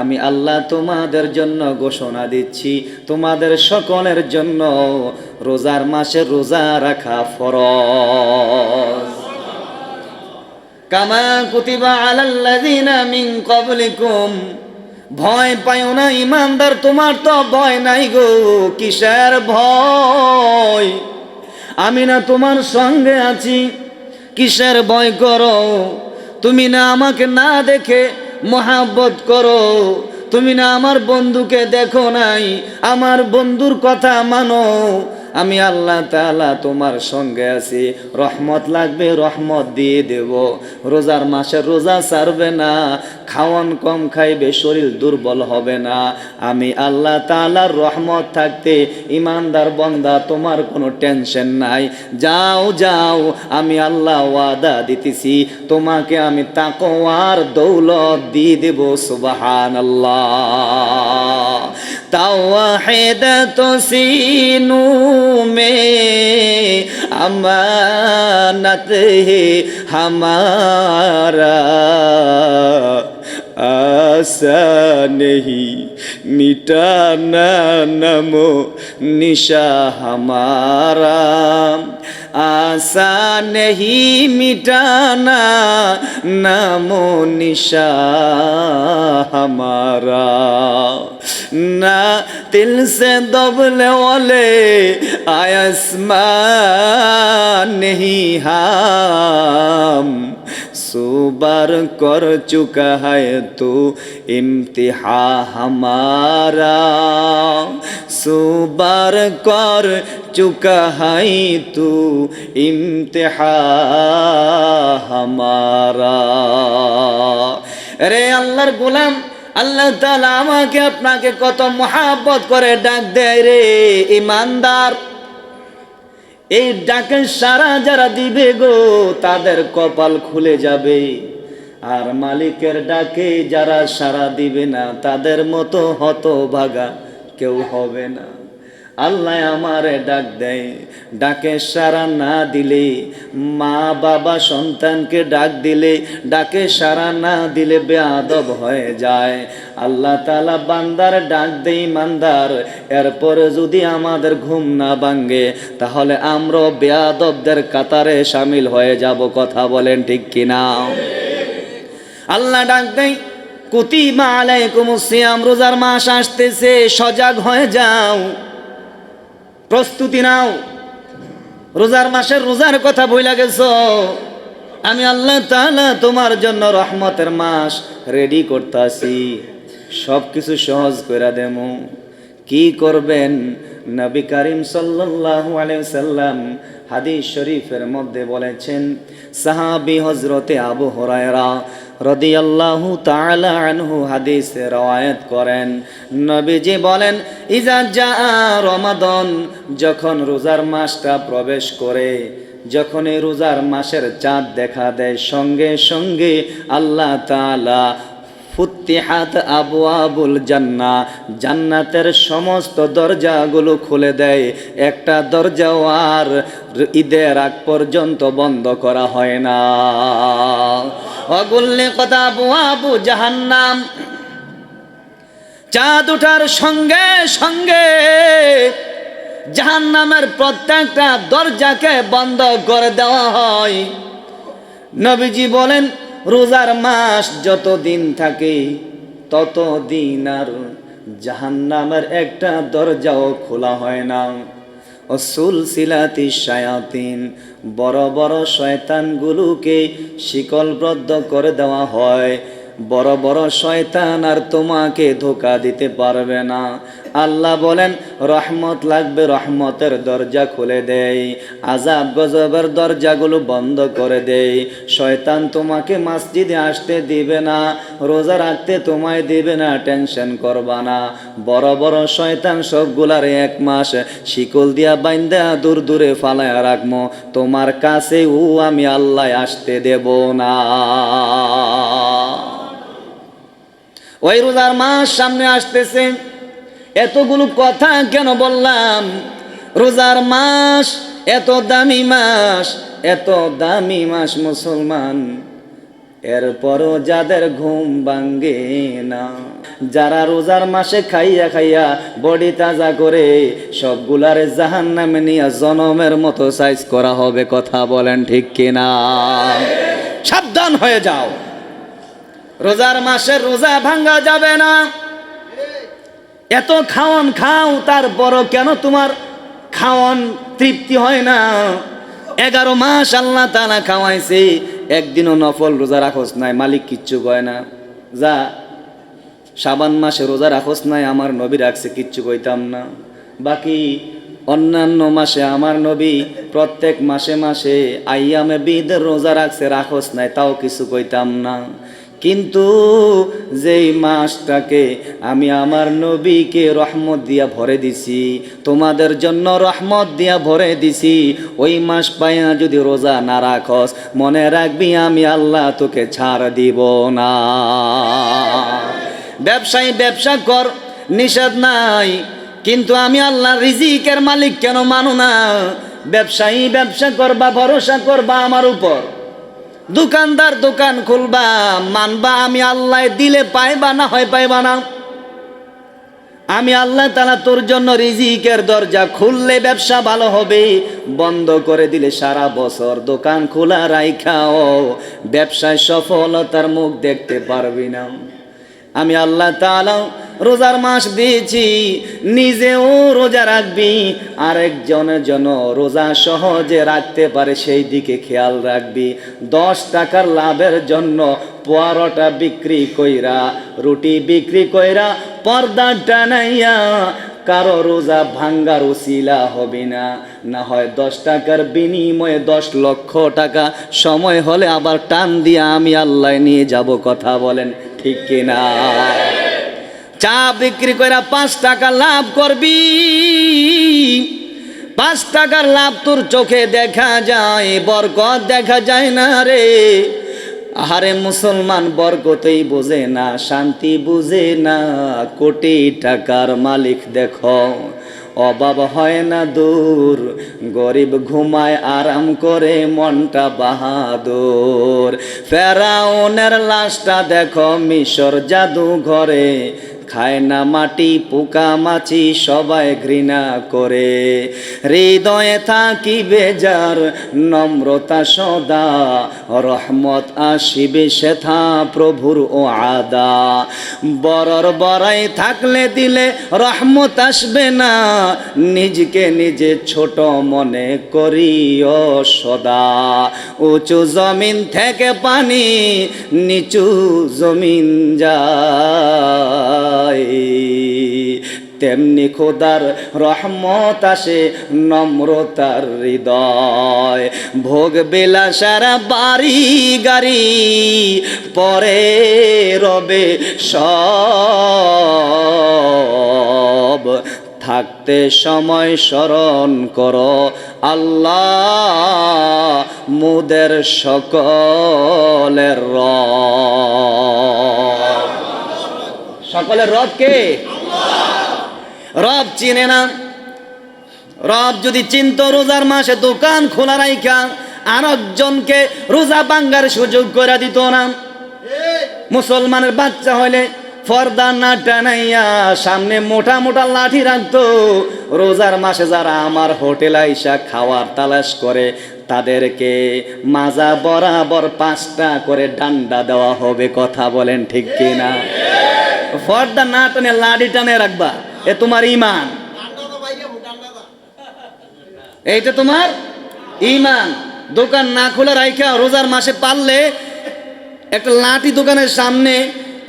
আমি আল্লাহ তোমাদের জন্য ঘোষণা দিচ্ছি, তোমাদের সকলের জন্য রোজার মাসে রোজা রাখা ফরজ। কামা কুতিবা আলাল্লাযিনা মিন ক্বাবলিকুম। ভয় পাইও না, ইমানদার, তোমার তো ভয় নাই গো, কিসের ভয়? আমি না তোমার সঙ্গে আছি, কিসের ভয় করো? তুমি না আমাকে না দেখে মহাব্বত করো। তুমি না আমার বন্ধুকে দেখো নাই। আমার বন্ধুর কথা মানো। আমি আল্লাহ তাআলা তোমার সঙ্গে আছি। রহমত লাগবে, রহমত দিয়ে দেব। রোজার মাসে রোজা ছাড়বে না, খাওয়ান কম খাইবে, শরীর দুর্বল হবে না। আমি আল্লাহ তাআলার রহমত থাকতে ইমানদার বন্দা, তোমার কোনো টেনশন নাই। যাও যাও, আমি আল্লাহ ওয়াদা দিতেছি। তোমাকে আমি তাকওয়ার দৌলত দিয়ে দেব সুবাহান আল্লাহ তাও হেদা তো সিনু में अमानत है हमारा आशा नहीं मिटाना नमो निशा हमारा आशा नहीं मिटाना नमो निशा हमारा ना दिल से दबले वाले आसमान नहीं हम सुबर कर चुका है तो इम्तिहा हमारा সুবার কর চুকা হাই তু ইমতেহা হামারা। রে আল্লাহর গোলাম, আল্লাহ তালা আমাকে আপনাকে কত মহাব্বত করে ডাক দেয় রে ইমানদার। এই ডাকে সারা যারা দিবে গো, তাদের কপাল খুলে যাবে। আর মালিকের ডাকে যারা সারা দিবে না, তাদের মতো হতভাগা কেউ হবে না। আল্লাহ আমারে ডাক দেয়, ডাকে সারা না দিলে, মা বাবা সন্তানকে ডাক দিলে, ডাকে সারা না দিলে বেয়াদব হয়ে যায়। আল্লাহ তালা বান্দার ডাক দেই মান্দার এরপরে যদি আমাদের ঘুম না ভাঙ্গে তাহলে আমরা বেয়াদবদের কাতারে সামিল হয়ে যাব, কথা বলেন ঠিক কিনা? আল্লাহ ডাক দেয় কুতিবা আলাইকুমুস সিয়াম, রোজার মাস আসতেছে, সজাগ হয়ে যাও। প্রস্তুতি নাও। রোজার মাসের রোজার কথা বইলা গেছ। আমি আল্লাহ তাআলা তোমার জন্য রহমতের মাস রেডি করতাছি। সব কিছু সহজ করে দেমু। কি করবেন? নবী করিম সাল্লাল্লাহু আলাইহি সাল্লাম হাদিস শরীফের মধ্যে বলেছেন, সাহাবী হজরতে আবু হুরায়রা রদিয়াল্লাহু তাআলা আনহু হাদিসে রওয়ায়াত করেন। নবীজি বলেন ইজা জা রমাদন যখন রোজার মাসটা প্রবেশ করে যখন এই রোজার মাসের চাঁদ দেখা দেয়, সঙ্গে সঙ্গে আল্লাহ তাআলা ফুত্তিহাত আবু আবুল জান্না জান্নাতের সমস্ত দরজাগুলো খুলে দেয়। একটা দরজাও আর ঈদের আগ পর্যন্ত বন্ধ করা হয় না। অগুল্লে কথা আবু জাহান্নাম। চাঁদ উঠার সঙ্গে সঙ্গে জাহান্নামের প্রত্যেকটা দরজাকে বন্ধ করে দেওয়া হয়। নবীজি বলেন রোজার মাস যত দিন থাকে তত দিন আর জাহান্নামের একটা দরজাও খোলা হয় না। অসুল সিলাতি সায়াতিন বড় বড় শয়তানগুলোকে শিকলবদ্ধ করে দেওয়া হয়। বড় বড় শয়তান আর তোমাকে ধোকা দিতে পারবে না। আল্লাহ বলেন, রহমত লাগবে, রহমতের দরজা খুলে দেয় আজাব গজবের দরজাগুলো বন্ধ করে দেয় শয়তান তোমাকে মসজিদে আসতে দিবে না, রোজা রাখতে তোমায় দিবে না, টেনশন করবা না। বড় বড় শয়তান সবগুলার এক মাস শিকল দিয়া বাইন্দা দূর দূরে ফালায় রাখব তোমার কাছে ও আমি আল্লাহ আসতে দেব না। ওই রোজার মাস সামনে আসতেছে। এতগুলো কথা কেন বললাম? রোজার মাস, এত দামি মাস, এত দামি মাস মুসলমান। এরপরও যাদের ঘুম ভাঙ্গে না, যারা রোজার মাসে খাইয়া খাইয়া বডি তাজা করে, সবগুলার জাহান নামে নিয়ে জনমের মতো সাইজ করা হবে, কথা বলেন ঠিক কিনা? সাবধান হয়ে যাও। রোজার মাসে রোজা ভাঙ্গা যাবে না। এত খাওয়ান খাও তারপরও কেন তোমার খাওয়ান তৃপ্তি হয় না? এগারো মাস আল্লাহ তালা খাওয়াইছে, একদিনও নফল রোজা রাখোস নাই, মালিক কিচ্ছু কয় না। যা সাবান মাসে রোজা রাখোস নাই, আমার নবী রাখছে, কিচ্ছু কইতাম না। বাকি অন্যান্য মাসে আমার নবী প্রত্যেক মাসে মাসে আইয়ামে বিদের রোজা রাখছে, রাখোস নাই, তাও কিছু কইতাম না। কিন্তু যেই মাসটাকে আমি আমার নবীকে রহমত দিয়া ভরে দিছি, তোমাদের জন্য রহমত দিয়া ভরে দিছি, ওই মাস পাইয়া যদি রোজা না রাখস, মনে রাখবি আমি আল্লাহ তোকে ছাড় দিব না। ব্যবসায়ী ব্যবসা কর, নিষেধ নাই, কিন্তু আমি আল্লাহ রিজিকের মালিক কেন মানো না? ব্যবসায়ী ব্যবসা করবা, ভরসা করবা আমার উপর। দোকানদার দোকান খুলবা, মানবা, আমি আল্লাহ দিলে পাইবা না হয় পাইবা না। আমি আল্লাহ তালা তোর জন্য রিজিকের দরজা খুললে ব্যবসা ভালো হবে, বন্ধ করে দিলে সারা বছর দোকান খোলা রাইখাও ব্যবসায় সফলতার মুখ দেখতে পারবি না। আমি আল্লাহ তাআলা রোজার মাস দিয়েছি, নিজেও রোজা রাখবি। আরেকজনের জন্য রোজা সহজে রাখতে পারে, সেই দিকে খেয়াল রাখবি। দশ টাকার লাভের জন্য পরোটা বিক্রি কইরা, রুটি বিক্রি কইরা পর্দা টানাইয়া, কারও রোজা ভাঙ্গার উসিলা হবে না। না হয় দশ টাকার বিনিময়ে দশ লক্ষ টাকা সময় হলে আবার টান দিয়ে আমি আল্লাহ নিয়ে যাব, কথা বলেন। ঠিক কিনা? চা বিক্রি করে পাঁচ টাকা লাভ করবি। পাঁচ টাকার লাভ তোর চোখে দেখা যায়, বরকত দেখা যায় না রে। আহারে মুসলমান, বরকতই বোঝে না, শান্তি বুঝে না, কোটি টাকার মালিক দেখো। অভাব হয় না দূর। গরিব ঘুমায় আরাম করে, মনটা বাহাদুর। ফেরাউনের লাশটা দেখো, মিশর জাদু ঘরে খায় না মাটি, পোকা মাছি, সবাই ঘৃণা করে। হৃদয়ে থাকি বেজার, নম্রতা সদা, রহমত আসিবে সেথা প্রভুর ও আদা বরর বড়াই থাকলে দিলে রহমত আসবে না, নিজকে নিজে ছোট মনে করিও সদা। উঁচু জমিন থেকে পানি, নিচু জমিন তেমনি খোদার রহমত আসে নম্রতার হৃদয়। ভোগ বেলা সারা বাড়ি গাড়ি পরে রবে সব। থাকতে সময় স্মরণ কর আল্লাহ, মুদের সকলের রব। সকলের রব কে? রব চিনে না। রব যদি চিন্ত রোজার মাসে দোকান খোলা রাইখা আর একজনকে রোজা বাঙ্গার সুযোগ করে দিত না। মুসলমানের বাচ্চা হইলে ফর্দা না টানাইয়া সামনে মোটা মোটা লাঠি রাখতো। রোজার মাসে যারা আমার হোটেল আইসা খাওয়ার তালাশ করে, তাদেরকে মাজা বরাবর পাঁচটা করে ডান্ডা দেওয়া হবে, কথা বলেন ঠিক কিনা? ফর্দা না টানে লাঠি টানে রাখবা। এ তোমার ইমান এইটা তোমার ইমান দোকান না খোলা রাইখা, রোজার মাসে পারলে একটা লাঠি দোকানের সামনে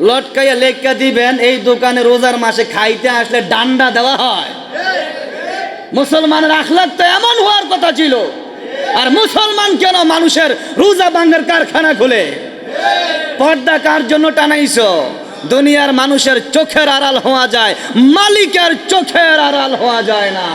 লটকাইয়া লেখা দিবেন, এই দোকানে রোজার মাসে খাইতে আসলে ডান্ডা দেওয়া হয়। মুসলমানের আখলাক তো এমন হওয়ার কথা ছিল। আর মুসলমান কেন মানুষের রোজা বাঙ্গার কারখানা খুলে? পর্দা কার জন্য টানাইছো? দুনিয়ার মানুষের চোখের আড়াল হওয়া যায় মালিকের চোখের আড়াল হওয়া যায় না।